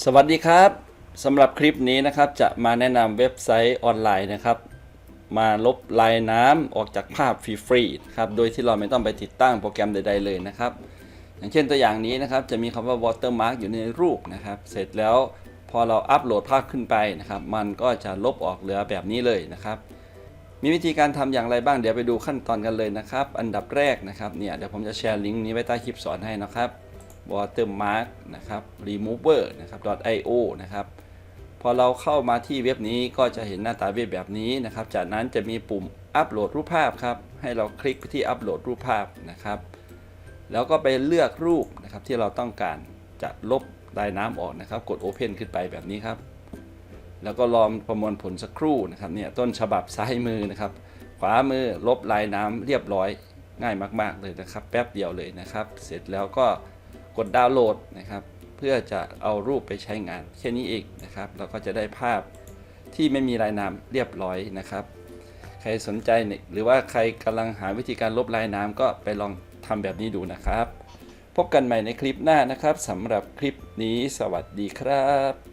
สวัสดีครับสำหรับคลิปนี้นะครับจะมาแนะนำเว็บไซต์ออนไลน์นะครับ มาลบลายน้ำออกจากภาพฟรีๆครับโดยที่เราไม่ต้องไปติดตั้งโปรแกรมใด ๆเลยนะครับ อย่างเช่นตัวอย่างนี้นะครับจะมีคำว่า watermark อยู่ในรูปนะครับ เสร็จแล้วพอเราอัปโหลดภาพขึ้นไปนะครับ มันก็จะลบออกเหลือแบบนี้เลยนะครับ มีวิธีการทำอย่างไรบ้างเดี๋ยวไปดูขั้นตอนกันเลยนะครับ อันดับแรกนะครับเนี่ยเดี๋ยวผมจะแชร์ลิงก์นี้ไว้ใต้คลิปสอนให้นะครับ watermark นะครับ remover นะครับ .io นะครับ พอเราเข้ามาที่เว็บนี้ก็จะเห็นหน้าตาเว็บแบบนี้นะครับ จากนั้นจะมีปุ่มอัปโหลดรูปภาพครับ ให้เราคลิกไปที่อัปโหลดรูปภาพนะครับ แล้วก็ไปเลือกรูปนะครับที่เราต้องการจะลบลายน้ำออกนะครับ กด Open ขึ้นไปแบบนี้ครับ แล้วก็ลองประมวลผลสักครู่นะครับ เนี่ยต้นฉบับซ้ายมือนะครับ ขวามือลบลายน้ำเรียบร้อยง่ายมาก ๆ เลยนะครับ แป๊บเดียวเลยนะครับ เสร็จแล้วก็ กดดาวน์โหลดนะครับ เพื่อจะเอารูปไปใช้งานแค่นี้เองนะครับ เราก็จะได้ภาพที่ไม่มีลายน้ำเรียบร้อยนะครับ ใครสนใจเนี่ยหรือว่าใครกำลังหาวิธีการลบลายน้ำก็ไปลองทำแบบนี้ดูนะครับ พบกันใหม่ในคลิปหน้านะครับสำหรับคลิปนี้สวัสดีครับ